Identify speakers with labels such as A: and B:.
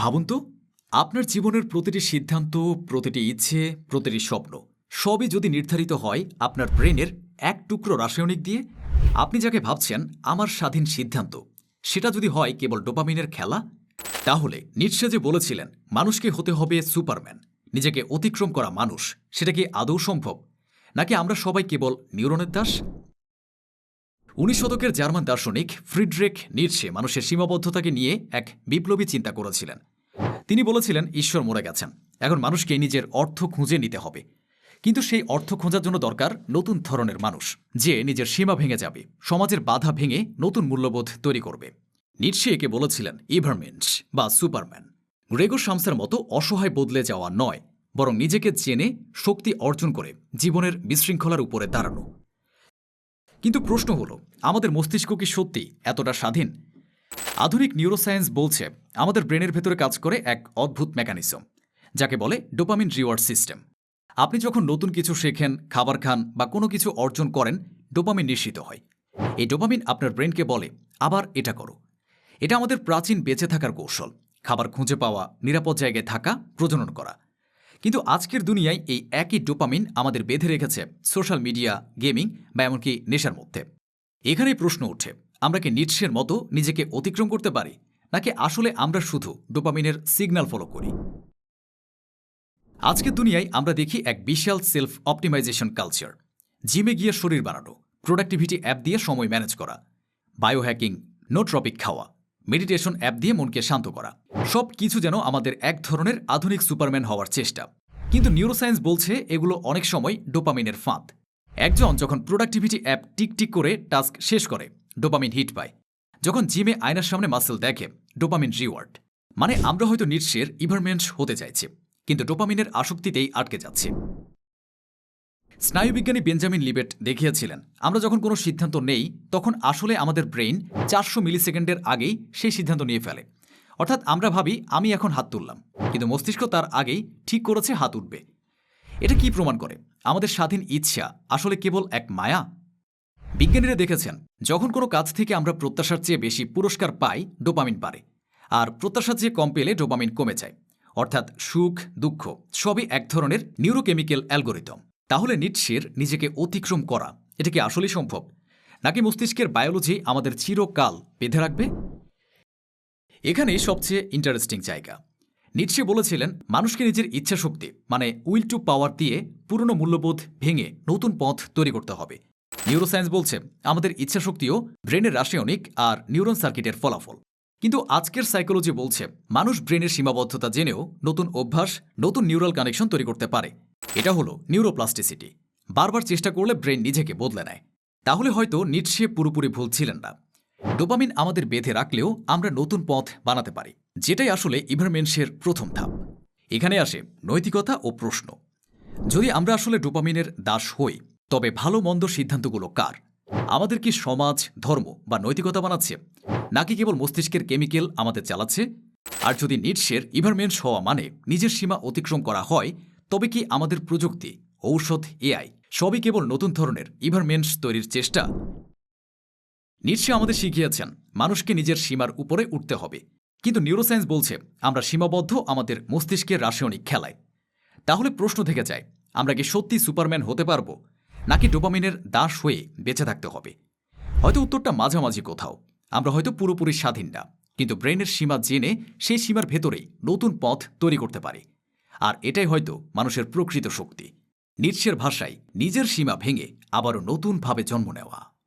A: ভাবুন তো, আপনার জীবনের প্রতিটি সিদ্ধান্ত, প্রতিটি ইচ্ছে, প্রতিটি স্বপ্ন, সবই যদি নির্ধারিত হয় আপনার ব্রেনের এক টুকরো রাসায়নিক দিয়ে, আপনি যাকে ভাবছেন আমার স্বাধীন সিদ্ধান্ত, সেটা যদি হয় কেবল ডোপামিনের খেলা, তাহলে নিঃসে যে বলেছিলেন, মানুষকে হতে হবে সুপারম্যান, নিজেকে অতিক্রম করা মানুষ, সেটা কি আদৌ সম্ভব? নাকি আমরা সবাই কেবল নিউরনের দাস উনিশ শতকের জার্মান দার্শনিক ফ্রিডরেক নির্সে মানুষের সীমাবদ্ধতাকে নিয়ে এক বিপ্লবী চিন্তা করেছিলেন। তিনি বলেছিলেন, ঈশ্বর মরে গেছেন। এখন মানুষকে নিজের অর্থ খুঁজে নিতে হবে। কিন্তু সেই অর্থ খোঁজার জন্য দরকার নতুন ধরনের মানুষ, যে নিজের সীমা ভেঙে যাবে, সমাজের বাধা ভেঙে নতুন মূল্যবোধ তৈরি করবে। নিটসে একে বলেছিলেন ইভারমেন্স বা সুপারম্যান। গ্রেগো শামসের মতো অসহায় বদলে যাওয়া নয়, বরং নিজেকে চেনে শক্তি অর্জন করে জীবনের বিশৃঙ্খলার উপরে দাঁড়ানো। কিন্তু প্রশ্ন হলো, আমাদের মস্তিষ্ক কি সত্যি এতটা স্বাধীন? আধুনিক নিউরোসায়েন্স বলছে, আমাদের ব্রেনের ভেতরে কাজ করে এক অদ্ভুত মেকানিজম যাকে বলে ডোপামিন রিওয়ার্ড সিস্টেম আপনি যখন নতুন কিছু শেখেন, খাবার খান বা কোনো কিছু অর্জন করেন ডোপামিন নিশ্চিত হয়। এই ডোপামিন আপনার ব্রেনকে বলে, আবার এটা করো। এটা আমাদের প্রাচীন বেঁচে থাকার কৌশল, খাবার খুঁজে পাওয়া, নিরাপদ জায়গায় থাকা, প্রজনন করা। কিন্তু আজকের দুনিয়ায় এই একই ডোপামিন আমাদের বেঁধে রেখেছে সোশ্যাল মিডিয়া, গেমিং বা এমনকি নেশার মধ্যে। এখানেই প্রশ্ন ওঠে, আমরা কি নিটসের মতো নিজেকে অতিক্রম করতে পারি, নাকি আসলে আমরা শুধু ডোপামিনের সিগন্যাল ফলো করি? আজকের দুনিয়ায় আমরা দেখি এক বিশাল সেলফ অপটিমাইজেশন কালচার, জিমে গিয়ে শরীর বানানো, প্রোডাক্টিভিটি অ্যাপ দিয়ে সময় ম্যানেজ করা বায়ো বায়োহ্যাকিং নোট্রপিক খাওয়া। মেডিটেশন অ্যাপ দিয়ে মনকে শান্ত করা। সব কিছু যেন আমাদের এক ধরনের আধুনিক সুপারম্যান হওয়ার চেষ্টা। কিন্তু নিউরোসায়েন্স বলছে এগুলো অনেক সময় ডোপামিনের ফাঁদ। একজন যখন প্রোডাক্টিভিটি অ্যাপ টিকটিক করে টাস্ক শেষ করে, ডোপামিন হিট পায়। যখন জিমে আয়নার সামনে মাসেল দেখে, ডোপামিন রিওয়ার্ড মানে আমরা হয়তো নিঃস্বের ইভারমেন্ট হতে চাইছি, কিন্তু ডোপামিনের আসক্তিতেই আটকে যাচ্ছে। স্নায়ুবিজ্ঞানী বেঞ্জামিন লিবেট দেখিয়েছিলেন, আমরা যখন কোনো সিদ্ধান্ত নেই, তখন আসলে আমাদের ব্রেইন চারশো মিলিসেকেন্ডের আগেই সেই সিদ্ধান্ত নিয়ে ফেলে। অর্থাৎ আমরা ভাবি, আমি এখন হাত তুললাম, কিন্তু মস্তিষ্ক তার আগেই ঠিক করেছে হাত উঠবে। এটা কি প্রমাণ করে? আমাদের স্বাধীন ইচ্ছা আসলে কেবল এক মায়া? বিজ্ঞানীরা দেখেছেন, যখন কোনো কাজ থেকে আমরা প্রত্যাশার চেয়ে বেশি পুরস্কার পাই, ডোপামিন বাড়ে, আর প্রত্যাশার চেয়ে কম পেলে ডোপামিন কমে যায়। অর্থাৎ সুখ, দুঃখ সবই এক ধরনের নিউরোকেমিক্যাল অ্যালগোরিদম। তাহলে নিটসের নিজেকে অতিক্রম করা, এটা কি আসলেই সম্ভব? নাকি মস্তিষ্কের বায়োলজি আমাদের চিরকাল বেঁধে রাখবে? এখানে সবচেয়ে ইন্টারেস্টিং জায়গা। নিটসে বলেছিলেন, মানুষকে নিজের ইচ্ছাশক্তি মানে উইল টু পাওয়ার দিয়ে পুরনো মূল্যবোধ ভেঙে নতুন পথ তৈরি করতে হবে। নিউরোসায়েন্স বলছে, আমাদের ইচ্ছাশক্তিও ব্রেনের রাসায়নিক আর নিউরন সার্কিটের ফলাফল। কিন্তু আজকের সাইকোলজি বলছে, মানুষ ব্রেনের সীমাবদ্ধতা জেনেও নতুন অভ্যাস, নতুন নিউরাল কানেকশন তৈরি করতে পারে। এটা হলো নিউরোপ্লাস্টিসিটি বারবার চেষ্টা করলে ব্রেন নিজেকে বদলে নেয়। তাহলে হয়তো নিটসে পুরোপুরি ভুল ছিলেন না। ডোপামিন আমাদের বেঁধে রাখলেও আমরা নতুন পথ বানাতে পারি, যেটাই আসলে ইভারমেন্সের প্রথম ধাপ। এখানে আসে নৈতিকতা ও প্রশ্ন। যদি আমরা আসলে ডোপামিনের দাস হই, তবে ভালো মন্দ সিদ্ধান্তগুলো কার? আমাদের কি সমাজ, ধর্ম বা নৈতিকতা বানাচ্ছে? নাকি কেবল মস্তিষ্কের কেমিক্যাল আমাদের চালাচ্ছে? আর যদি নিটসের ইভারমেন্স হওয়া মানে নিজের সীমা অতিক্রম করা হয় তবে কি আমাদের প্রযুক্তি, ঔষধ, এআই সবই কেবল নতুন ধরনের ইভারমেন্টস তৈরির চেষ্টা? নিটসে আমাদের শিখিয়েছেন, মানুষকে নিজের সীমার উপরে উঠতে হবে। কিন্তু নিউরোসায়েন্স বলছে, আমরা সীমাবদ্ধ আমাদের মস্তিষ্কের রাসায়নিক খেলায়। তাহলে প্রশ্ন থেকে যায়, আমরা কি সত্যি সুপারম্যান হতে পারব, নাকি ডোপামিনের দাস হয়ে বেঁচে থাকতে হবে? হয়তো উত্তরটা মাঝামাঝি কোথাও, আমরা হয়তো পুরোপুরি স্বাধীন না, কিন্তু ব্রেনের সীমা জেনে সেই সীমার ভেতরেই নতুন পথ তৈরি করতে পারি। আর এটাই হয়তো মানুষের প্রকৃত শক্তি। নিঃস্বের ভাষায় নিজের সীমা ভেঙে আবারও নতুনভাবে জন্ম নেওয়া।